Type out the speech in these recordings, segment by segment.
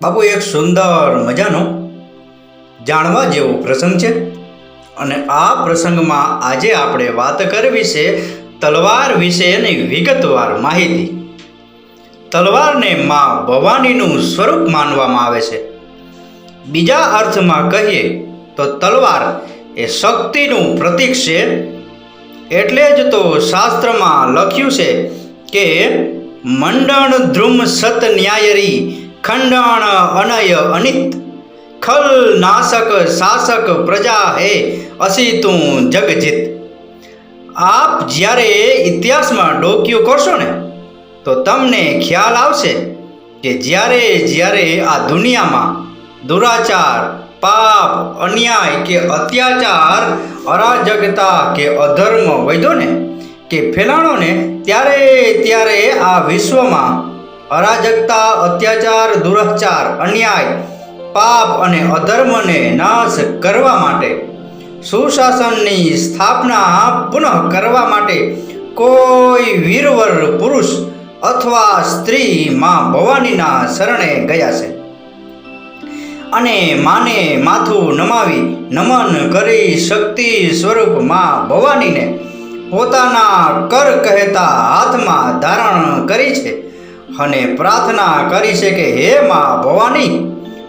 બાપુ, એક સુંદર મજાનો જાણવા જેવો પ્રસંગ છે અને આ પ્રસંગમાં આજે આપણે વાત કરવી છે તલવાર વિશેની વિગતવાર માહિતી. તલવારને માં ભવાનીનું સ્વરૂપ માનવામાં આવે છે. બીજા અર્થમાં કહીએ તો તલવાર એ શક્તિનું પ્રતીક છે. એટલે જ તો શાસ્ત્રમાં લખ્યું છે કે મંડણ ધ્રુમ સત ન્યાયરી ખંડણ અનય અનિત, ખલ નાશક શાસક પ્રજા હે અસી તું જગજીત. આપ જ્યારે ઇતિહાસમાં ડોક્યું કરશો ને, તો તમને ખ્યાલ આવશે કે જ્યારે જ્યારે આ દુનિયામાં દુરાચાર, પાપ, અન્યાય કે અત્યાચાર, અરાજકતા કે અધર્મ વધ્યો ને, કે ફેલાણો ને, ત્યારે ત્યારે આ વિશ્વમાં અરાજકતા, અત્યાચાર દુરાચાર અન્યાય, પાપ અને અધર્મને નાશ કરવા માટે, સુશાસનની સ્થાપના પુનઃ કરવા માટે કોઈ વીરવર પુરુષ અથવા સ્ત્રી માં ભવાનીના શરણે ગયા છે. અને માને માથું નમાવી નમન કરી શક્તિ સ્વરૂપમાં ભવાનીને પોતાના કર કહેતા હાથમાં ધારણ કરી છે. અને પ્રાર્થના કરી છે કે હે મા ભવાની,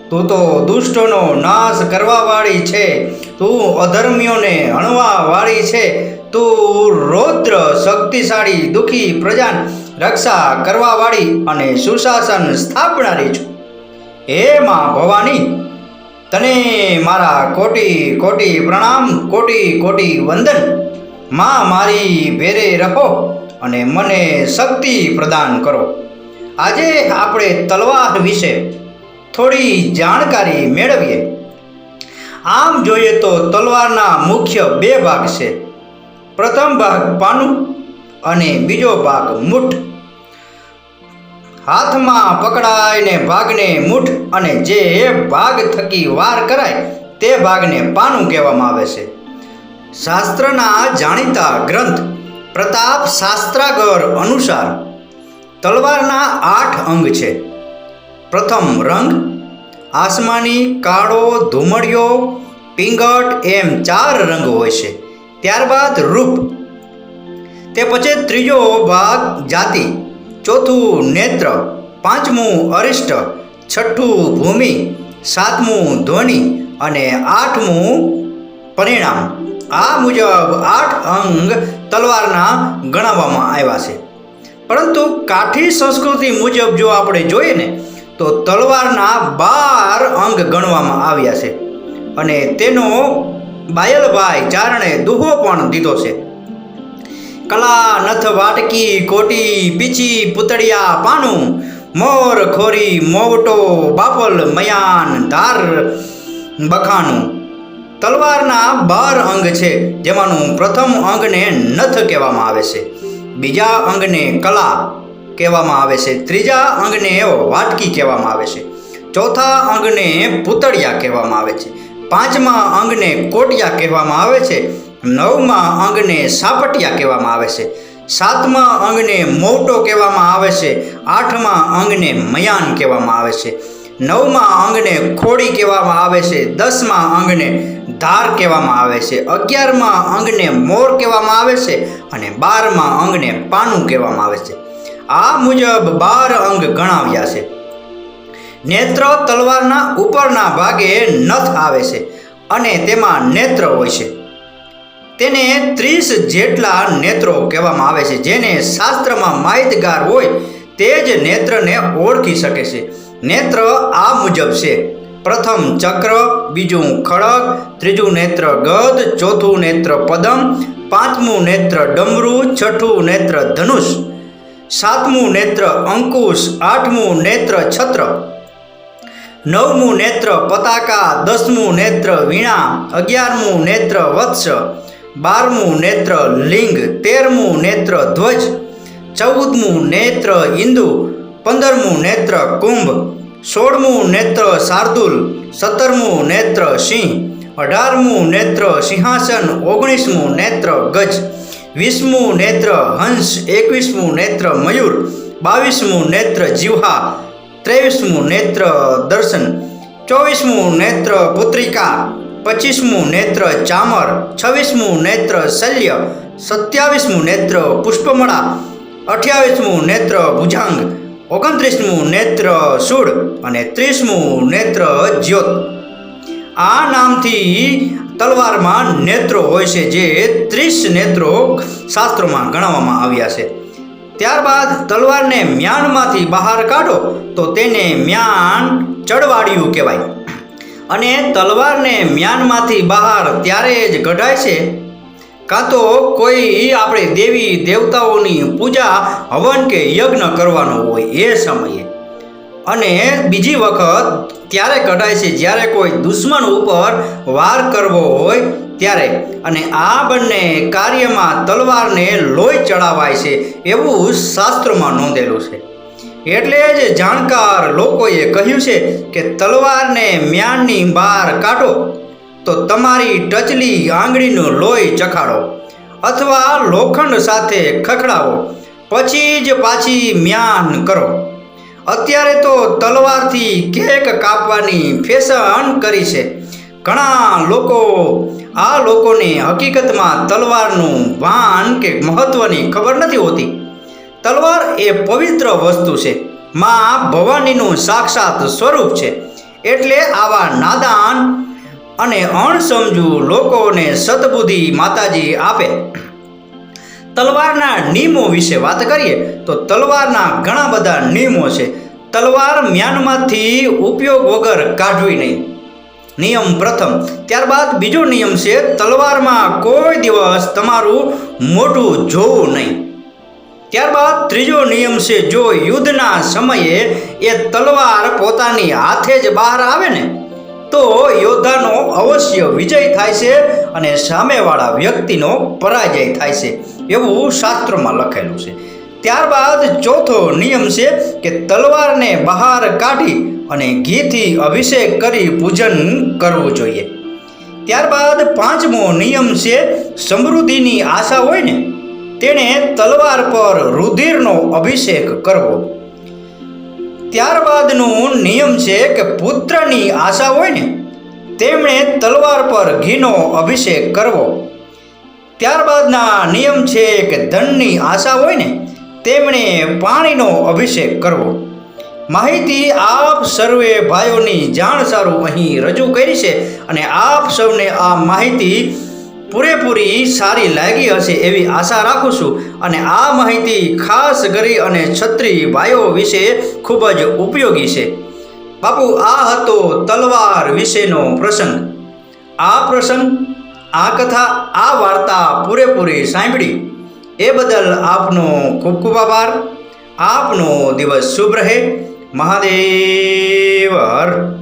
તું તો દુષ્ટોનો નાશ કરવાવાળી છે, તું અધર્મીઓને હણવાવાળી છે, તું રૌદ્ર શક્તિશાળી દુઃખી પ્રજા રક્ષા કરવાવાળી અને સુશાસન સ્થાપનારી છું. હે માં ભવાની, તને મારા કોટી કોટી પ્રણામ, કોટી કોટી વંદન. માં મારી ભેરે રહો અને મને શક્તિ પ્રદાન કરો. આજે આપણે તલવાર વિશે થોડી જાણકારી મેળવીએ. આમ જોઈએ તો તલવારના મુખ્ય બે ભાગ છે. પ્રથમ ભાગ પાનું અને બીજો ભાગ મૂઠ. હાથમાં પકડાઈને ભાગને મૂઠ અને જે ભાગ થકી વાર કરાય તે ભાગને પાનું કહેવામાં આવે છે. શાસ્ત્રના જાણીતા ગ્રંથ પ્રતાપ શાસ્ત્રાગર અનુસાર તલવારના આઠ અંગ છે. પ્રથમ રંગ, આસમાની કાળો ધુમડિયો પિંગટ એમ ચાર રંગ હોય છે. ત્યારબાદ રૂપ. તે પછી ત્રીજો ભાગ, જાતિ. ચોથું નેત્ર, પાંચમું અરિષ્ટ, છઠ્ઠું ભૂમિ, સાતમું ધ્વનિ અને આઠમું પરિણામ. આ મુજબ આઠ અંગ તલવારના ગણાવવામાં આવ્યા છે. પરંતુ કાઠી સંસ્કૃતિ મુજબ જો આપણે જોઈએ ને, તો તલવારના બાર અંગ ગણવામાં આવ્યા છે. અને તેનો બાયલભાઈ ચારણે દુહો પણ દીધો છે. કલા નથ વાટકી, કોટી પીચી પુતળિયા, પાનું, મોર, ખોરી, મોવટો, બાપલ, મયાન, ધાર, બખાનું. તલવારના બાર અંગ છે, જેમાંનું પ્રથમ અંગને નથ કહેવામાં આવે છે. બીજા અંગને કલા કહેવામાં આવે છે. ત્રીજા અંગને વાટકી કહેવામાં આવે છે. ચોથા અંગને પૂતળિયા કહેવામાં આવે છે. પાંચમા અંગને કોટિયા કહેવામાં આવે છે. નવમા અંગને સાપટિયા કહેવામાં આવે છે. સાતમા અંગને મોટો કહેવામાં આવે છે. આઠમા અંગને મયાન કહેવામાં આવે છે. નવમા અંગને ખોડી કહેવામાં આવે છે, દસમા અંગને ધાર કહેવામાં આવે છે, અગિયારમાં અંગને મોર કહેવામાં આવે છે અને બારમા અંગને પાનું કહેવામાં આવે છે. આ મુજબ બાર અંગ ગણાવ્યા છે. નેત્ર તલવારના ઉપરના ભાગે નથ આવે છે અને તેમાં નેત્ર હોય છે. તેને ત્રીસ જેટલા નેત્રો કહેવામાં આવે છે, જેને શાસ્ત્રમાં માહિતગાર હોય તે જ નેત્રને ઓળખી શકે છે. નેત્ર આ મુજબ છે. પ્રથમ ચક્ર, બીજું ખડગ ત્રીજું નેત્ર ગદ, ચોથું નેત્ર પદમ, પાંચમું નેત્ર ડમરું, છઠ્ઠું નેત્ર ધનુષ, સાતમું નેત્ર અંકુશ, આઠમું નેત્ર છત્ર, નવમું નેત્ર પતાકા, દસમું નેત્ર વીણા, અગિયારમું નેત્ર વત્સ, બારમું નેત્ર લિંગ, તેરમું નેત્ર ધ્વજ, ચૌદમું નેત્ર ઇન્દુ પંદરમું નેત્ર કુંભ, સોળમું નેત્ર શાર્દુલ, સત્તરમું નેત્ર સિંહ, અઢારમું નેત્ર સિંહાસન, ઓગણીસમું નેત્ર ગજ, વીસમું નેત્ર હંસ, એકવીસમું નેત્ર મયુર, બાવીસમું નેત્ર જીવહા ત્રેવીસમું નેત્ર દર્શન, ચોવીસમું નેત્ર પુત્રિકા પચીસમું નેત્ર ચામર, છવ્વીસમું નેત્ર શલ્ય, સત્યાવીસમું નેત્ર પુષ્પમળા, અઠ્યાવીસમું નેત્ર ભુજાંગ ઓગણત્રીસમું નેત્ર સુડ અને ત્રીસમું નેત્ર જ્યોત. આ નામથી તલવારમાં નેત્રો હોય છે, જે ત્રીસ નેત્રો શાસ્ત્રોમાં ગણાવવામાં આવ્યા છે. ત્યારબાદ તલવારને મ્યાનમાંથી બહાર કાઢો, તો તેને મ્યાન ચડવાડિયું કહેવાય. અને તલવારને મ્યાનમાંથી બહાર ત્યારે જ કઢાય છે. કાં તો કોઈ આપણે દેવી દેવતાઓની પૂજા હવન કે યજ્ઞ કરવાનો હોય એ સમયે. અને બીજી વખત ત્યારે કઢાય છે, જ્યારે કોઈ દુશ્મન ઉપર વાર કરવો હોય ત્યારે. અને આ બંને કાર્યમાં તલવારને લોહી ચડાવાય છે એવું શાસ્ત્રમાં નોંધેલું છે. એટલે જ જાણકાર લોકોએ કહ્યું છે કે તલવારને મ્યાનની બહાર કાઢો. તો તમારી ટચલી આંગળીનું લોહી ચખાડો અથવા લોખંડ સાથે ખખડાવો. પછી જ પાછી મ્યાન કરો. અત્યારે તો તલવારથી કેક કાપવાની ફેશન કરી છે. ઘણા લોકો આ લોકોને હકીકતમાં તલવારનું ભાન કે મહત્વની ખબર નથી હોતી. તલવાર એ પવિત્ર વસ્તુ છે. માં ભવાનીનું સાક્ષાત સ્વરૂપ છે. એટલે આવા નાદાન અને અણસમજુ લોકોને સદબુદ્ધિ માતાજી આપે. તલવારના નિયમો વિશે વાત કરીએ, તો તલવારના ઘણા બધા નિયમો છે. તલવાર મ્યાનમાંથી ઉપયોગ વગર કાઢવી નહીં. નિયમ પ્રથમ. ત્યારબાદ બીજો નિયમ છે, તલવારમાં કોઈ દિવસ તમારું મોઢું જોવું નહીં. ત્યારબાદ ત્રીજો નિયમ છે, જો યુદ્ધના સમયે એ તલવાર પોતાની હાથે જ બહાર આવે ને તો યોદ્ધાનો અવશ્ય વિજય થાય છે અને સામેવાળા વ્યક્તિનો પરાજય થાય છે. એવું શાસ્ત્રમાં લખેલું છે. ત્યારબાદ ચોથો નિયમ છે કે તલવારને બહાર કાઢી અને ઘીથી અભિષેક કરી પૂજન કરવું જોઈએ. ત્યારબાદ પાંચમો નિયમ છે સમૃદ્ધિની આશા હોય ને, તેણે તલવાર પર રુધિરનો અભિષેક કરવો. ત્યારબાદનું નિયમ છે કે પુત્રની આશા હોય ને, તેમણે તલવાર પર ઘીનો અભિષેક કરવો. ત્યારબાદના નિયમ છે કે ધનની આશા હોય ને, તેમણે પાણીનો અભિષેક કરવો. માહિતી આપ સર્વે ભાઈઓની જાણ સારું અહીં રજૂ કરી છે અને આપ સૌને આ માહિતી પૂરેપૂરી સારી લાગી હશે એવી આશા રાખું છું. અને આ માહિતી ખાસ કરી અને છત્રી ભાઈઓ વિશે ખૂબ જ ઉપયોગી છે. બાપુ, આ હતો તલવાર વિશેનો પ્રસંગ. આ પ્રસંગ, આ કથા, આ વાર્તા પૂરેપૂરી સાંભળી. એ બદલ આપનો ખૂબ ખૂબ આભાર. આપનો દિવસ શુભ રહે. મહાદેવ! હર